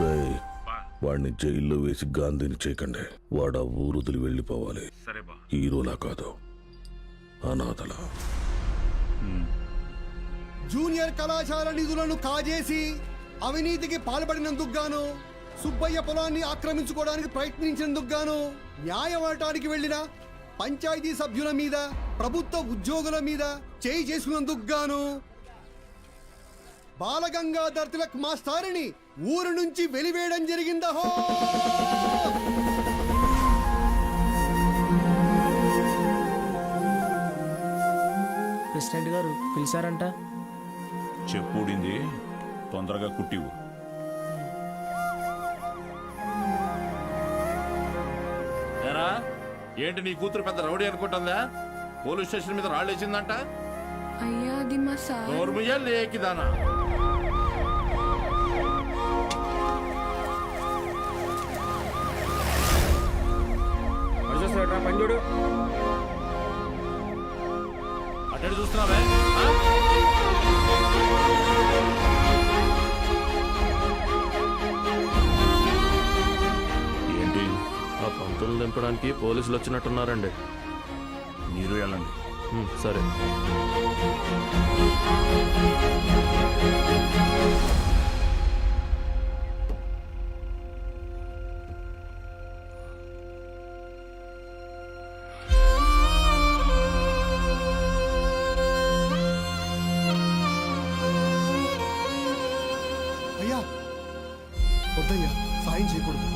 వాడిని జైల్లో వేసి గాంధీని చేయకండి. వాడు ఆ ఊరు వదిలి వెళ్ళిపోవాలి. హీరోలా కాదు. అనాథలా. జూనియర్ కళాశాల నిధులను కాజేసి అవినీతికి పాల్పడినందుకు గాను సుబ్బయ్య పొలాన్ని ఆక్రమించుకోవడానికి ప్రయత్నించినందుకు గాను న్యాయం అనటానికి వెళ్ళిన పంచాయతీ సభ్యుల మీద ప్రభుత్వ ఉద్యోగుల మీద చేయి చేసుకున్నందుకు గాను బాలగంగాధర్ తిలక్ మాస్టారిని ఊరు నుంచి వెలివేయడం జరిగిందహో ప్రెసిడెంట్ గారు పిలిచారంట. చెప్పుడింది తొందరగా కుట్టివు. ఏరా ఏంటి నీ కూతురు పెద్ద రౌడీ అనుకుంటుందా? పోలీస్ స్టేషన్ మీద రాళ్ళేసిందంట అయ్యా అది మా సార్. నోర్ముయ్యా లేకిదానా. పంజుడు అటు చూస్తున్నావే? ఏంటి? ఆ పంతులు దింపడానికి పోలీసులు వచ్చినట్టున్నారండి. మీరు వెళ్ళండి. సరే. వద్దయ్యా సాయం చేయకూడదు.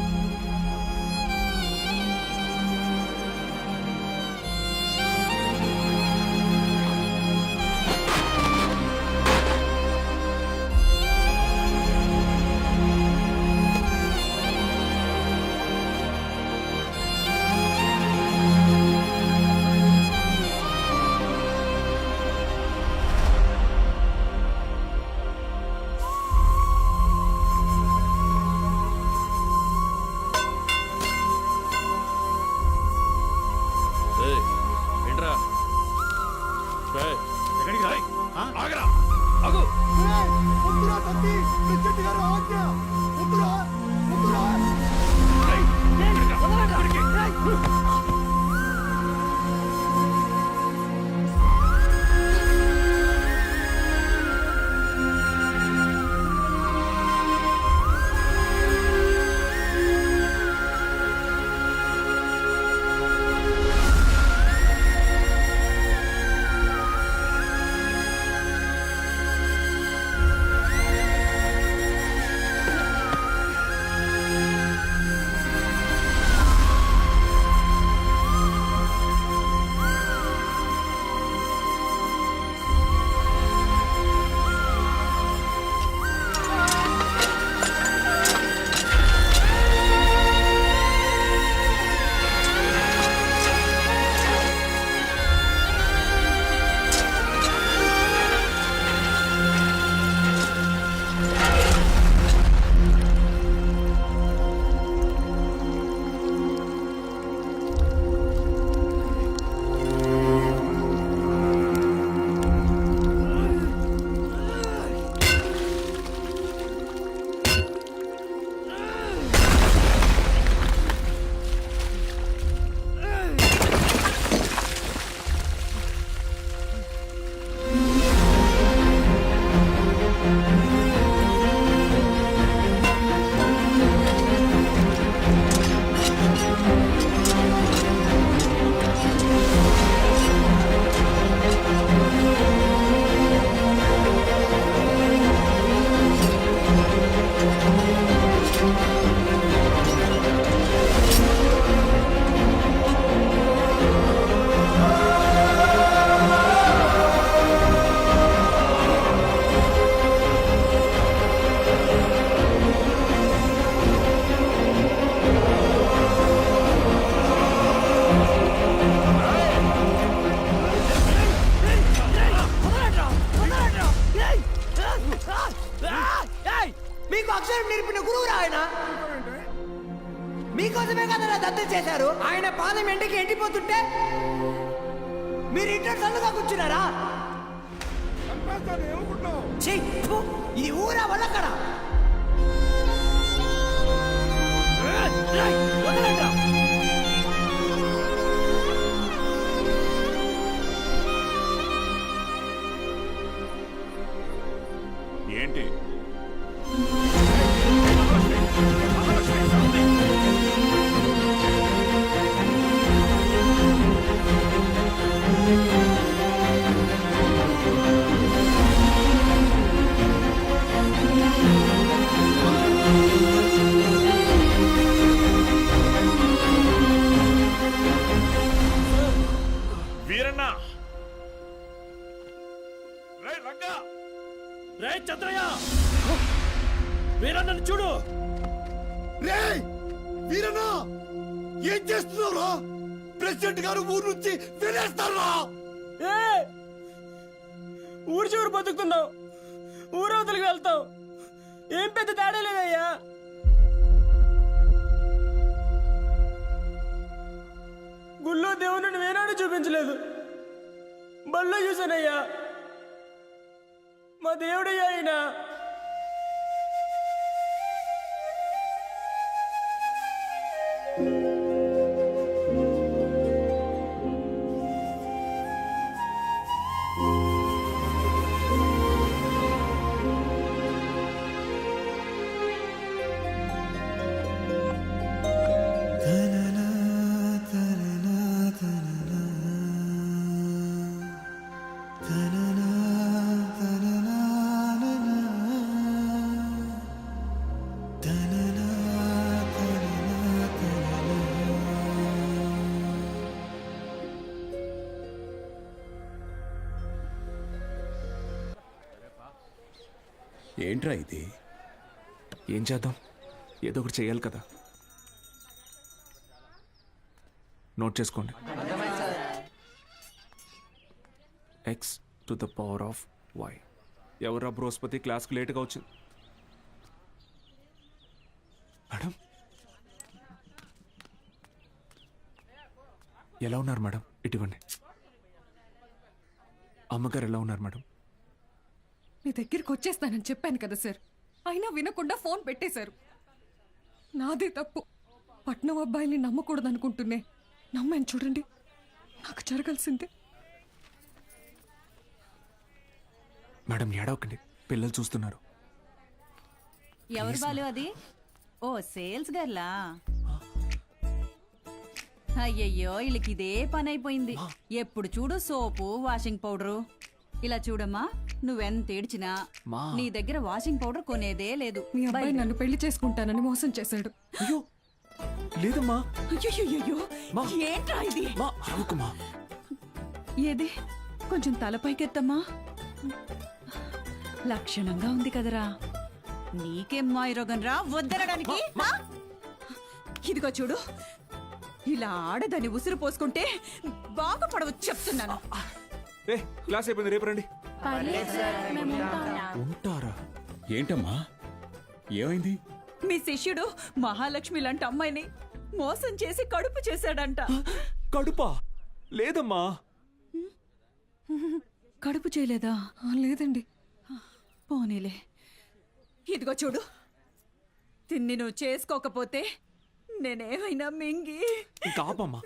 మీకోసమే కదరా దత్తం చేశారు? ఆయన పాదం ఎండకి ఎండిపోతుంటే మీరు ఇంట్లో సల్లుగా కూర్చున్నారా? ఈ ఊరా వల్లక్కడ. ఏంటి? రంగా. రే చంద్రయ్య! వీరన్నను చూడు. రే వీరన్న ఏం చేస్తున్నావురా? ప్రెసిడెంట్ గారు ఊరు నుంచి వెళ్ళేస్తారా? ఏ ఊరు చివరి బతుకుతున్నావు ఊరవతలకు వెళ్తాం. ఏం పెద్ద తేడా లేదయ్యా. గుళ్ళో దేవుని వేనాడు చూపించలేదు. బళ్ళో చూశానయ్యా. మా దేవుడయ్యా ఆయన ఏంట్రా ఇది? ఏం చేద్దాం? ఏదో ఒకటి చేయాలి కదా. నోట్ చేసుకోండి. X to the power of Y ఎవరా బృహస్పతి? క్లాస్కి లేట్గా వచ్చింది. మేడం? ఎలా ఉన్నారు మేడం? ఇటువంటి అమ్మగారు ఎలా ఉన్నారు మేడం? మీ దగ్గరికి వచ్చేస్తానని చెప్పాను కదా సార్. అయినా వినకుండా ఫోన్ పెట్టేశారు. నాదే తప్పు. పట్నం అబ్బాయిని నమ్మకూడదు అనుకుంటున్నే నమ్మాను చూడండి. నాకు జరగాల్సిందే. మేడం ఏడవకండి. పిల్లలు చూస్తున్నారు. ఎవరు బాలు అది? ఓ సేల్స్ గర్లా? అయ్యయ్యో వీళ్ళకి ఇదే పని అయిపోయింది ఎప్పుడు చూడు సోపు వాషింగ్ పౌడరు. ఇలా చూడమ్మా నువ్వెంత ఏడ్చినా మా. నీ దగ్గర వాషింగ్ పౌడర్ కొనేదే లేదు. మీ అబ్బాయి నన్ను పెళ్ళి చేసుకుంటానని మోసం చేశాడు. అయ్యో లేదమ్మా. అయ్యయ్యయ్యో, మా. ఏంట్రా ఇది? మా అరవకుమా. ఏది? కొంచెం తలపైకెత్తమ్మా. లక్షణంగా ఉంది కదరా. నీకేం మాయరోగం రా వద్దనడానికి? ఆ? ఇదిగో చూడు ఇలా ఆడదని ఉసురు పోసుకుంటే బాగుపడవచ్చు చెప్తున్నాను. ఏ క్లాస్ అయిపోయింది రేపు రండి. ఉంటారా? ఏంటమ్మా? ఏమైంది? మీ శిష్యుడు మహాలక్ష్మి లాంటి అమ్మాయిని మోసం చేసి కడుపు చేశాడంట. కడుపా? లేదమ్మా. కడుపు చేయలేదా? లేదండి. పోనీలే. ఇదిగో చూడు. తిన్ని నువ్వు చేసుకోకపోతే నేనేమైనా మింగి. ఇంకా ఆపమ్మా.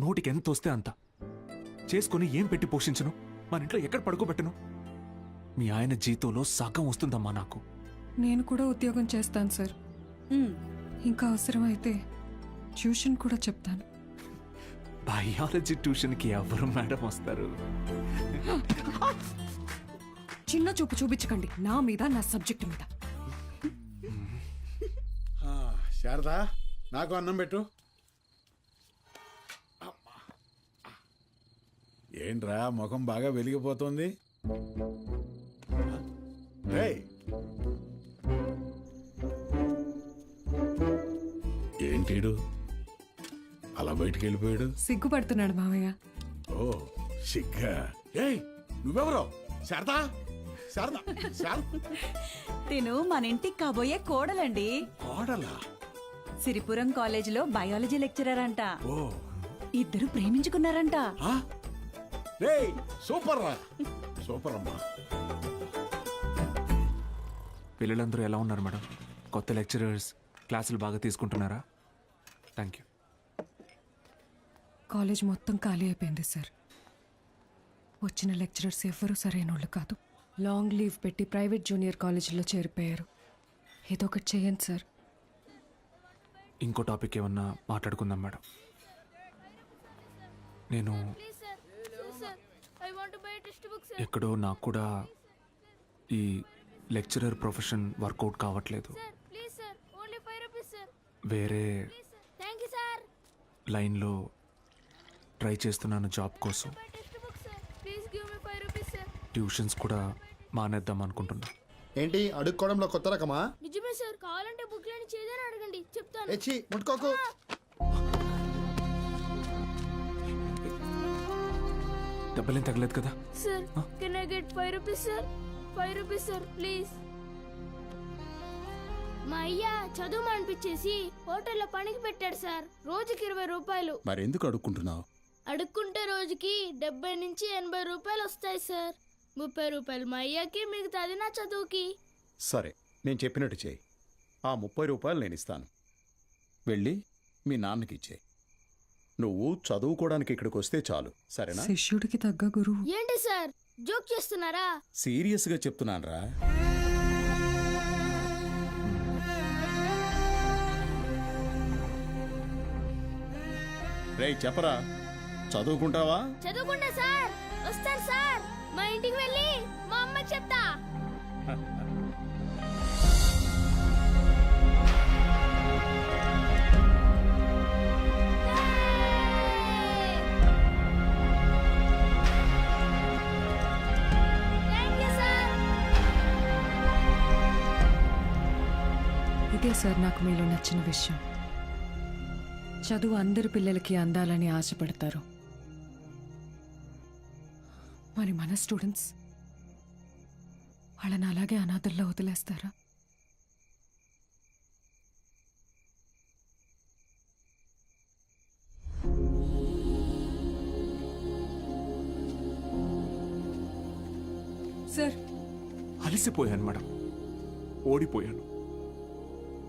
నోటికి ఎంత వస్తే అంత. చేసుకుని ఏం పెట్టి పోషించను? మన ఇంట్లో ఎక్కడ పడుకోబెట్టను? మీ ఆయన జీతంలో సగం వస్తుందమ్మా నాకు. నేను కూడా ఉద్యోగం చేస్తాను సార్. ఇంకా అవసరమైతే ట్యూషన్ కూడా చెప్తాను. బయాలజీ ట్యూషన్కి ఎవరు మేడం వస్తారు? చిన్న చూపు చూపించకండి. నా మీద నా సబ్జెక్ట్ మీద. శారదా నాకు అన్నం పెట్టు. ఏంట్రా ముఖం బాగా వెలిగిపోతుంది? ఏంటీడు అలా బయటికి వెళ్ళిపోయాడు? సిగ్గుపడుతున్నాడు మావయ్య. ఓ సిగ్గా? ఏయ్ నువ్వెవరో? శారదా? శారదా? తిను మన ఇంటికి కాబోయే కోడలండి. కోడలా? సిరిపురం కాలేజీలో బయాలజీ లెక్చరర్ అంట. ఓ. ఇద్దరు ప్రేమించుకున్నారంట? రేయ్ సూపర్ రా. సూపర్ అమ్మా. పిల్లలందరూ ఎలా ఉన్నారు మేడం? కొత్త లెక్చరర్స్ క్లాసులు బాగా తీసుకుంటున్నారా? థ్యాంక్ యూ కాలేజ్ మొత్తం ఖాళీ అయిపోయింది సార్. వచ్చిన లెక్చరర్స్ ఎవ్వరూ సరైన వాళ్ళు కాదు. లాంగ్ లీవ్ పెట్టి ప్రైవేట్ జూనియర్ కాలేజీలో చేరిపోయారు. ఏదో ఒకటి చేయండి సార్. ఇంకో టాపిక్ ఏమన్నా మాట్లాడుకుందాం మేడం. నేను ఎక్కడో నాకు కూడా ఈ లెక్చరర్ ప్రొఫెషన్ వర్కౌట్ కావట్లేదు. వేరే లైన్లో ట్రై చేస్తున్నాను జాబ్ కోసం. ట్యూషన్స్ కూడా మానేద్దాం అనుకుంటున్నా. ఏంటి అడుక్కోవడంలో కొత్త రకమా? నిజమే సార్ కావాలంటే బుక్ లేని చేదని అడగండి చెప్తాను. ఎచ్చి ముట్టుకోకు. దెబ్బలేం తగలేదు కదా? Sir can I get five rupees sir five rupees sir please మా అయ్య చదువు అనిపించేసి హోటల్లో పనికి పెట్టాడు సార్ రోజుకి ఇరవై రూపాయలు. మరెందుకు అడుక్కుంటున్నావు? అడుక్కుంటే రోజుకి డెబ్బై నుంచి ఎనభై రూపాయలు వస్తాయి సార్ ముప్పై రూపాయలు మా అయ్యకి మిగతాది నా చదువుకి. సరే నేను చెప్పినట్టు చేయి. ఆ ముప్పై రూపాయలు నేను ఇస్తాను. వెళ్ళి మీ నాన్నకి ఇచ్చే నువ్వు చదువుకోవడానికి ఇక్కడికి వస్తే చాలు. సరేనా? శిష్యుడికి తగ్గ గురువు ఏంటి సార్? జోక్ చేస్తున్నారా? సీరియస్గా చెప్తున్నానురా. రేయ్ చెప్పరా? చదువుకుంటావా? చదువుకుంటా సార్. వస్తాను సార్. మా ఇంటికి వెళ్ళి మా అమ్మకి చెప్తా. సార్ నాకు మీలో నచ్చిన విషయం. చదువు అందరి పిల్లలకి అందాలని ఆశపడతారు. మరి మన స్టూడెంట్స్ వాళ్ళని అలాగే అనాథల్లో వదిలేస్తారా? సార్. అలసిపోయాను మేడం. ఓడిపోయాను.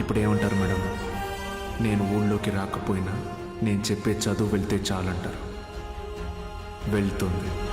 ఇప్పుడు ఏమంటారు మేడం. నేను ఊళ్ళోకి రాకపోయినా నేను చెప్పే చదువు వెళ్తే చాలంటారు. వెళ్తుంది.